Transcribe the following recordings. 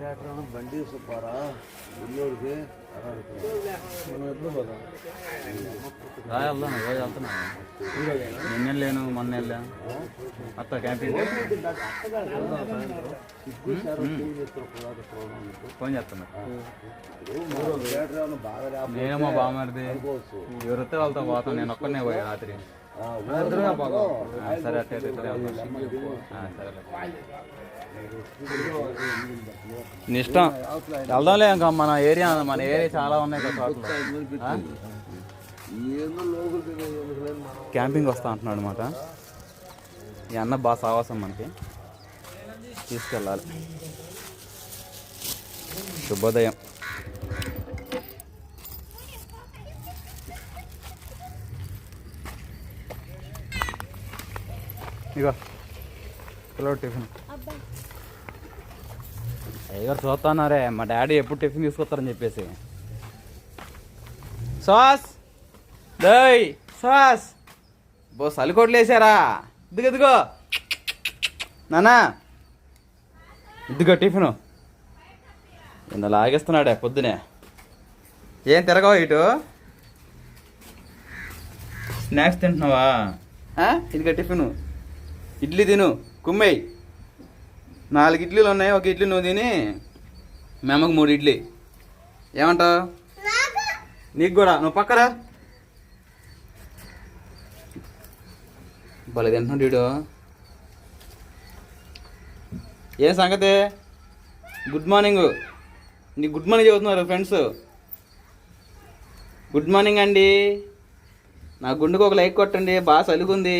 మనం ఎప్పుడు పోదాం రా వెళ్దాం రోజు వెళ్తున్నా. నిన్న వెళ్ళాను మొన్న అత్త క్యాంపింగ్ ఫోన్ చేస్తున్నా. బాగా నేను మా బామ్మది ఎవరితే వెళ్తాం పోతాం. నేను ఒక్కనే పోయా రాత్రి. సరే అట్టే నీ ఇష్టం. వెళ్దాంలే ఇంకా మన ఏరియా మన ఏరియా చాలా ఉన్నాయి కదా క్యాంపింగ్ వస్తా అంటున్నాడు అనమాట ఈ అన్న బాగా సావాసం మనకి. తీసుకెళ్ళాలి. శుభోదయం. ఇగో. పిల్లడు టిఫిన్. అయ్యగారు చూస్తున్నారే? మా డాడీ ఎప్పుడు టిఫిన్ తీసుకొస్తారని చెప్పేసి. సాస్! డేయ్! సాస్! బో సలికోట్లు వేసారా? ఇదిగో ఇదిగో. నానా ఇదిగో టిఫిన్. ఇంత లాగేస్తున్నాడే పొద్దునే. ఏం తిరగవా ఇటు? స్నాక్స్ తింటున్నావా? ఆ? ఇదిగో టిఫిన్. ఇడ్లీ తిను కుమ్మేయ్. నాలుగు ఇడ్లీలు ఉన్నాయి ఒక ఇడ్లీ నువ్వు తిని మేమకు మూడు ఇడ్లీ. ఏమంటావు? నీకు కూడా నువ్వు పక్కరా భలే తింటున్నాడు వీడు. ఏం సంగతి? గుడ్ మార్నింగ్ నీ గుడ్ మార్నింగ్ చెబుతున్నారు ఫ్రెండ్స్ గుడ్ మార్నింగ్ అండి. నా గుండెకు ఒక లైక్ కొట్టండి బాగా సలుగుంది.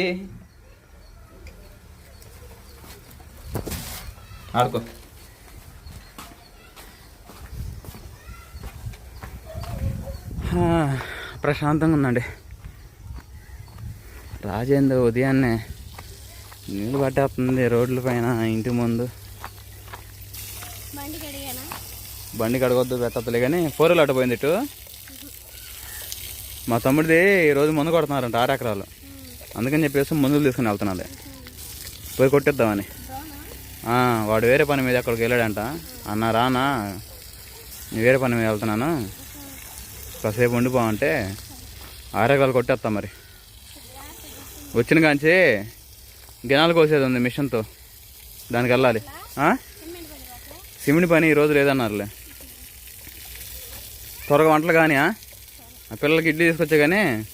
ఆడుకో. హా, ప్రశాంతంగా ఉందండి. రాజేంద్ర ఉదయాన్నే నీళ్ళు పట్టేస్తుంది రోడ్ల పైన ఇంటి ముందు. బండి కడిగానా? బండి కడగొద్దు పెట్టద్దులే కానీ ఫోర్ వీలర్ పోయింది ఇటు. మా తమ్ముడిది ఈరోజు మందు కొడుతున్నారంట ఆరు ఎకరాలు. అందుకని చెప్పేసి మందులు తీసుకుని వెళ్తున్నాలే. పోయి కొట్టిద్దామని. వాడు వేరే పని మీద అక్కడికి వెళ్ళాడంట. అన్న రానా నేను వేరే పని మీద వెళ్తున్నాను. కాసేపు ఉండిపోమంటే ఆరేగాలు కొట్టేస్తాం మరి. వచ్చిన కాంచి గినాలు కోసేది ఉంది మిషన్తో. దానికి వెళ్ళాలి. సిమెంట్ పని ఈరోజు లేదన్నారులే. త్వరగా వంటలు కానీ ఆ? పిల్లలకి ఇడ్లీ తీసుకొచ్చా కానీ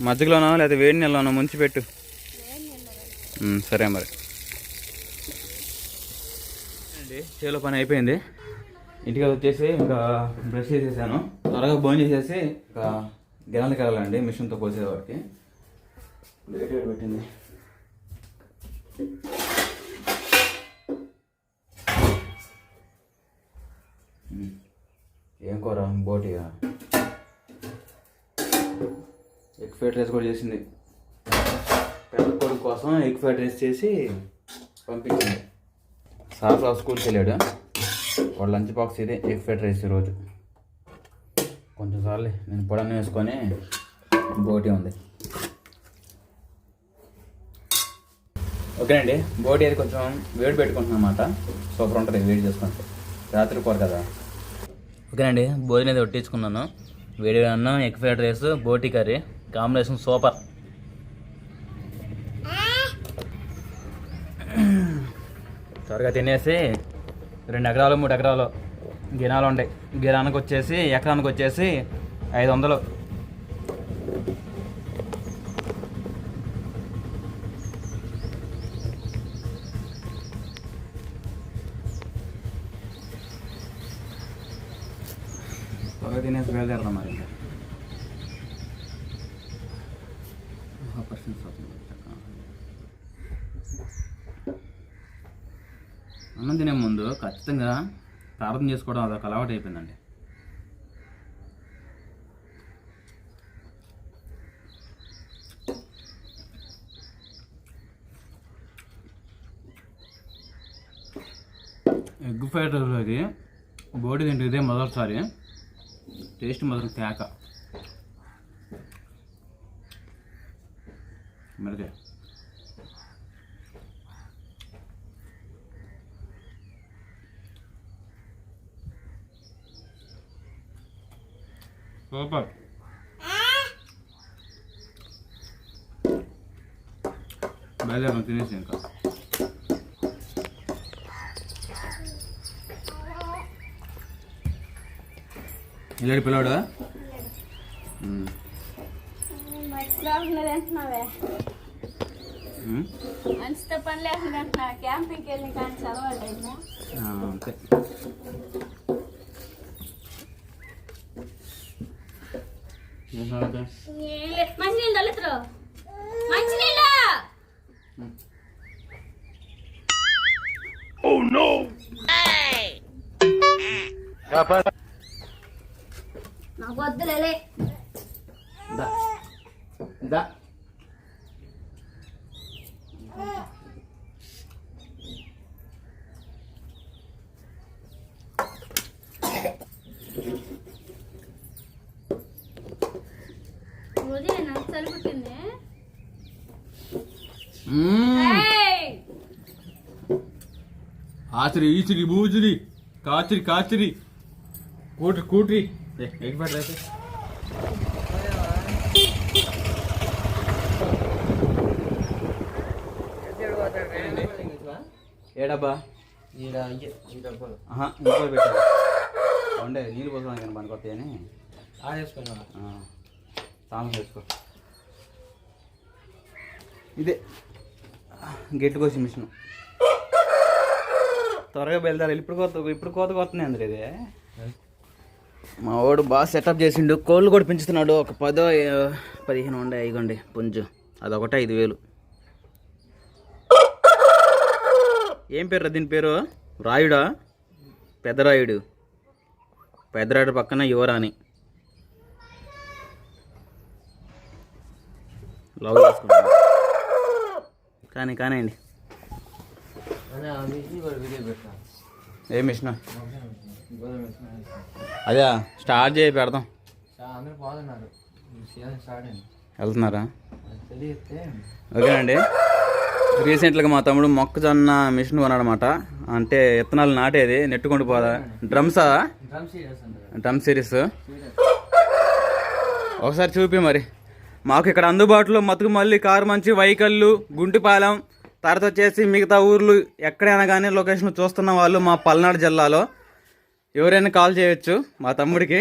మజ్జిగలోనో లేదా వేడి నెలలోనో ముంచి పెట్టు సరే మరి. అండి చేలో పని అయిపోయింది. ఇంటికి వచ్చేసి ఇంకా బ్రష్ చేసేసాను. త్వరగా భోజనం చేసేసి ఇంకా గిన్నెలకి వెళ్ళాలండి మిషన్తో కోసేవాడికి లేట్ పెట్టింది. ఏం కూర? బోటిగా ఎగ్ ఫ్రైడ్ రైస్ కూడా చేసింది. పెద్ద కొడుకు కోసం ఎగ్ ఫ్రైడ్ రైస్ చేసి పంపించింది. సార్ స్కూల్కి వెళ్ళాడు. వాడు లంచ్ బాక్స్ ఇదే ఎగ్ ఫ్రైడ్ రైస్ ఈరోజు. కొంచెంసార్లు నేను పొడన్న వేసుకొని బోటి ఉంది. ఓకేనండి బోటి అది కొంచెం వేడి పెట్టుకుంటున్నాను అనమాట సూపర్ ఉంటుంది వేడి చేసుకుంటే. రాత్రి కూర కదా. ఓకేనండి భోజనం అయితే ఒట్టించుకున్నాను వేడి అన్నం ఎగ్ ఫ్రైడ్ రైస్ బోటి కర్రీ. Combination super. త్వరగా తినేసి రెండు ఎకరాలు మూడు ఎకరాలు గినాలు ఉండే. గినానికి వచ్చేసి ఎకరానికి వచ్చేసి ఐదు వందలు. త్వరగా తినేసి బయలుదేరదాం మరి ఇంకా. పర్సెంట్ అన్నం తినే ముందు ఖచ్చితంగా ప్రార్థన చేసుకోవడం అదొక అలవాటు అయిపోయిందండి. ఎగ్ ఫ్రైడ్ రైస్ అది బోడి తింటే ఇదే మొదటిసారి. టేస్ట్ మాత్రం కేక. సూపర్. బయలుదేరం తినేసి ఇంకా. ఇలాంటి పిల్లాడు? తింటున్నావే అంతే ఏం సంగతి? మంచినీళ్ళు దళితులు మంచినీళ్ళు! నాకు వద్దులే దా దా ఉదయం నాకు చలి పుట్టింది మ్మ్. ఏయ్! ఆచరి ఈచిరి బూచిరి కాచిరి కాచిరి. కూటి కూటి ఎగ్ ఫ్రైడ్ రైస్ ఏడబ్బా? ఆహా ఇంకో పెట్టారు ఉండే నీళ్ళు పోసుకోవడానికి కానీ పనికొస్తాయి అని సాంగ్ చేసుకో. ఇదే. గెట్లు కోసే మిషన్. త్వరగా బయలుదేరాలి. ఇప్పుడు కోత ఇప్పుడు కోత కొత్తనే అందరు ఇదే. మా వాడు బాగా సెటప్ చేసిండు. కోళ్ళు కూడా పెంచుతున్నాడు. ఒక పదో పదిహేను ఉండే. ఇగోండి పుంజు. అదొకటే ఐదు వేలు. ఏం పేరు దీని పేరు? రాయుడా? పెద్దరాయుడు. పెద్దరాయుడు పక్కన యువరాణి. లవ్ చేసుకుంటాను. కానీ కానివ్వండి. ఏ మిషన్ అదే స్టార్ట్ చేయి పెడదాం. వెళ్తున్నారా? ఓకేనండి. రీసెంట్గా మా తమ్ముడు మొక్కజొన్న మిషన్ కొన్నాడనమాట అంటే విత్తనాలు నాటేది నెట్టుకుంటూ పోదా? డ్రమ్సా డ్రమ్ సిరీస్ ఒకసారి చూపి మరి. మాకు ఇక్కడ అందుబాటులో మతుకుమల్లి కారు మంచి వైకల్లు గుంటిపాలెం తర్వాత వచ్చేసి మిగతా ఊర్లు ఎక్కడైనా కానీ లొకేషన్ చూస్తున్న వాళ్ళు మా పల్నాడు జిల్లాలో ఎవరైనా కాల్ చేయొచ్చు మా తమ్ముడికి.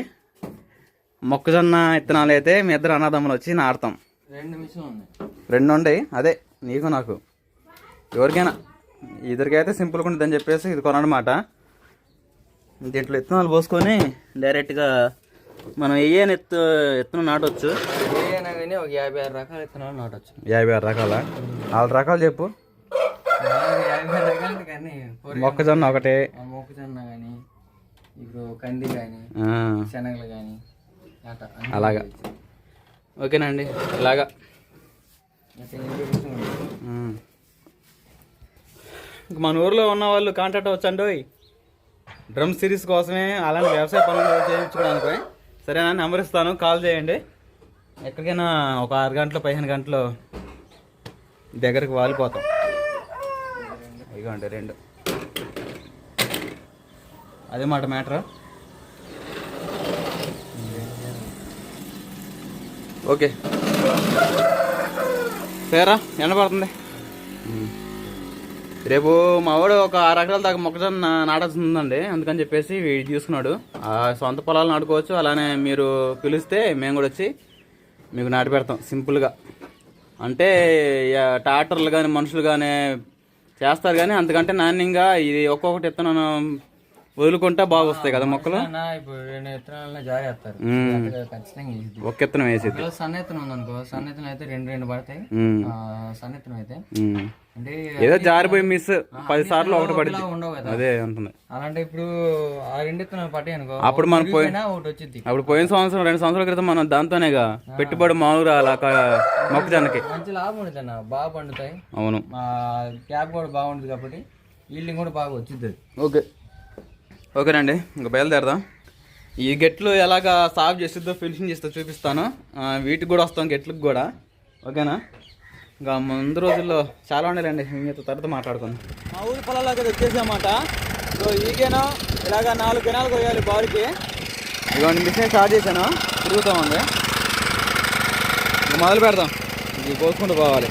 మొక్కజొన్న విత్తనాలు అయితే మీ ఇద్దరు అన్నదమ్ములు వచ్చి నాడతాం రెండు రెండు ఉండయి అదే నీకు నాకు. ఎవరికైనా. ఇద్దరికైతే సింపుల్గా ఉంటుందని చెప్పేసి ఇది కొనమాట దీంట్లో విత్తనాలు పోసుకొని డైరెక్ట్గా మనం ఏ ఎత్తు ఎత్తున నాటొచ్చు? ఏదైనా కానీ ఒక యాభై ఆరు రకాల విత్తనాలు నాటొచ్చు. యాభై ఆరు రకాల? నాలుగు రకాలు చెప్పు. యాభై ఆరు రకాలు కానీ పొరి- మొక్కజొన్న ఒకటి. ఆ మొక్కజొన్న కానీ ఇప్పుడు కంది కానీ ఆ, శనగలు కానీ అట్లా అన్ని అలాగా. ఓకేనండి ఇలాగా. ఉమ్. ఇంక మన ఊర్లో ఉన్న వాళ్ళు కాంటాక్ట్ వచ్చండి డ్రమ్ సిరీస్ కోసమే అలాంటి వ్యవసాయ పనులు చేయించుకోవడానికి సరేనా నెంబర్ ఇస్తాను కాల్ చేయండి. ఎక్కడికైనా ఒక ఆరు గంటలు పదిహేను గంటలు దగ్గరికి వాలిపోతాం. ఇదిగోండి రెండు. అదే మాట మ్యాటర్? ఓకే. సరేరా ఎండ పడుతుంది? రేపు మా వాడు ఒక ఆరు ఎకరాల దాకా మొక్కజొన్న నాటాల్సిందండి. అందుకని చెప్పేసి వీడు తీసుకున్నాడు. ఆ సొంత పొలాలు నాటుకోవచ్చు. అలానే మీరు పిలిస్తే మేము కూడా వచ్చి మీకు నాటి పెడతాం సింపుల్గా. అంటే ఇక ట్రాక్టర్లు కానీ మనుషులు కానీ చేస్తారు కానీ అంతకంటే నాణ్యంగా ఇది ఒక్కొక్కటి విత్తనం వదులుకుంటా బాగా వస్తాయి కదా మొక్కలు? ఇప్పుడు రెండు విత్తనాలను జారీ చేస్తారు. మ్మ్. అట్లా ఖచ్చితంగా వేసిద్ది ఒక విత్తనం వేసేది. ఉందనుకో అయితే రెండు రెండు పడతాయి. అయితే. అంటే ఏదో జారిపోయి మిస్ పది సార్లు ఒకటి పడింది అదే ఉంటుంది అలాంటే ఇప్పుడు ఆ రెండు విత్తనాలు పట్టాయి అనుకో అప్పుడు మనం పోయి- విరిగిపోయినా ఒకటి వచ్చింది అప్పుడు పోయిన సంవత్సరం రెండు సంవత్సరాల క్రితం మనం దాంతోనేగా పెట్టుబడి మామూలుగా అలా క- మొక్కజొన్నకి మంచి లాభం ఉంటుంది అన్న బాగా పండుతాయి. అవును. క్యాప్ కూడా బాగుంటుంది కాబట్టి ఈల్డింగ్ కూడా బాగా వచ్చింది ఓకే. ఓకేనండి ఇంకా బయలుదేరదాం. ఈ గెట్లు ఎలాగా సాఫ్ చేస్తుందో ఫినిషింగ్ చేస్తుందో చూపిస్తాను. వీటికి కూడా వస్తాం గెట్లకు కూడా. ఓకేనా? ఇంకా ముందు రోజుల్లో చాలా ఉండలేండి మీతో తర్వాత మాట్లాడుకుందాం. మా ఊరి పొలాలకు వచ్చేసామాట సో ఈగేనా ఇలాగా నాలుగు కెనాలు కొయ్యాలి బావికి. ఇదిగోండి మిషన్ స్టార్ట్ చేశాను. తిరుగుతూ ఉంది ఇంకా మొదలు పెడదాం. ఇది కోసుకుంటూ పోవాలి.